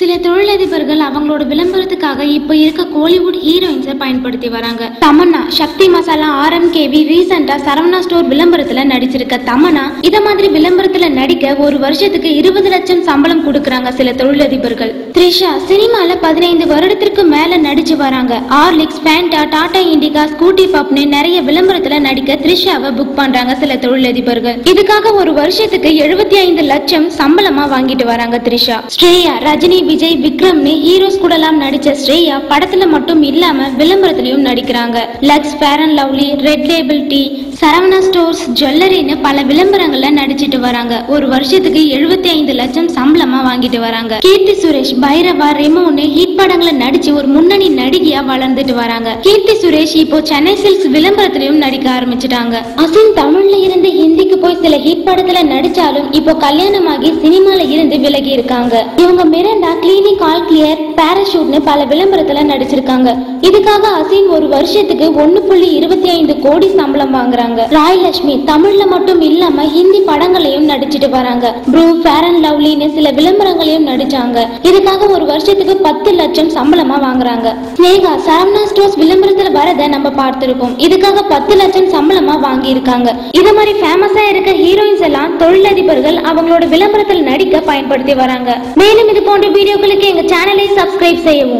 சில தொழிலதிபர்கள் அவங்களோட விளம்பரத்துக்காக இப்ப இருக்க கோலிவுட் ஹீரோயின்ஸை பயன்படுத்தி வராங்க. தமன்னா சக்தி மசாலா ஆர்எம்கேவி ரீசெண்டா சரவணா ஸ்டோர் விளம்பரத்துல நடிச்சிருக்க தமன்னா இத மாதிரி விளம்பரத்துல நடிக்க ஒரு வருஷத்துக்கு இருபது லட்சம் சம்பளம் கொடுக்கறாங்க சில தொழிலதிபர்கள். த்ரிஷா சினிமாவில் பதினைந்து வருடத்திற்கு மேலே நடிச்சு வராங்க. Horlicks Fanta Tata Indica Scooty பப்னு நிறைய விளம்பரத்தில் நடிக்க த்ரிஷாவை புக் பண்ணுறாங்க சில தொழிலதிபர்கள். இதுக்காக ஒரு வருஷத்துக்கு எழுபத்தி ஐந்து லட்சம் சம்பளமாக வாங்கிட்டு வராங்க த்ரிஷா. ஸ்ரேயா ரஜினி விஜய் விக்ரம்னு ஹீரோஸ் கூடலாம் நடிச்ச ஸ்ரேயா படத்தில் மட்டும் இல்லாமல் விளம்பரத்துலையும் நடிக்கிறாங்க. Lux fair and lovely red label tea Saravana stores ஜுவல்லரின்னு பல விளம்பரங்களில் நடிச்சிட்டு வராங்க. ஒரு வருஷத்துக்கு எழுபத்தி ஐந்து லட்சம் சம்பளம் வாங்கிட்டு வராங்க. கீர்த்தி சுரேஷ் பைரவா ரெமோன்னு ஹிட் படங்களை நடிச்சு ஒரு முன்னணி நடிகையா வளர்ந்துட்டு வராங்க. கீர்த்தி சுரேஷ் இப்போ சென்னை சில்க்ஸ் விளம்பரத்திலயும் நடிக்க ஆரம்பிச்சிட்டாங்க. அசின் தமிழ்ல இருந்து ஹிந்திக்கு போய் சில ஹிட் படத்துல நடிச்சாலும் இப்போ கல்யாணமாகி சினிமால இருந்து விலகி இருக்காங்க. இவங்க மிரண்டா கிளினிக் ஆல் கிளியர் பேராஷூட்னு பல விளம்பரத்துல நடிச்சிருக்காங்க. இதுக்காக அசின் ஒரு வருஷத்துக்கு ஒன்னு புள்ளி இருபத்தி ஐந்து கோடி சம்பளம் வாங்குறாங்க. ராயலட்சுமி தமிழ்ல மட்டும் இல்லாம ஹிந்தி படங்களையும் நடிச்சிட்டு வராங்க. ப்ரூ ஃபேர் அண்ட் லவ்லின்னு சில விளம்பரங்களையும் நடிச்சாங்க. இதுக்காக ஒரு வருஷத்துக்கு பத்து லட்சம் சம்பளமா வாங்குறாங்க. ஸ்னேகா சரவணா ஸ்டோர்ஸ் விளம்பரத்துல வரத நம்ம பார்த்திருக்கோம் இதுக்காக பத்து லட்சம் சம்பளமா வாங்கி இருக்காங்க இது மாதிரி ஃபேமஸா இருக்க ஹீரோயின்ஸ் எல்லாம் தொழிலதிபர்கள் அவங்களோட விளம்பரத்தில் நடிக்க பயன்படுத்தி வராங்க. மேலும் இது போன்ற வீடியோக்களுக்கு எங்க சேனலை சப்ஸ்கிரைப் செய்யவும்.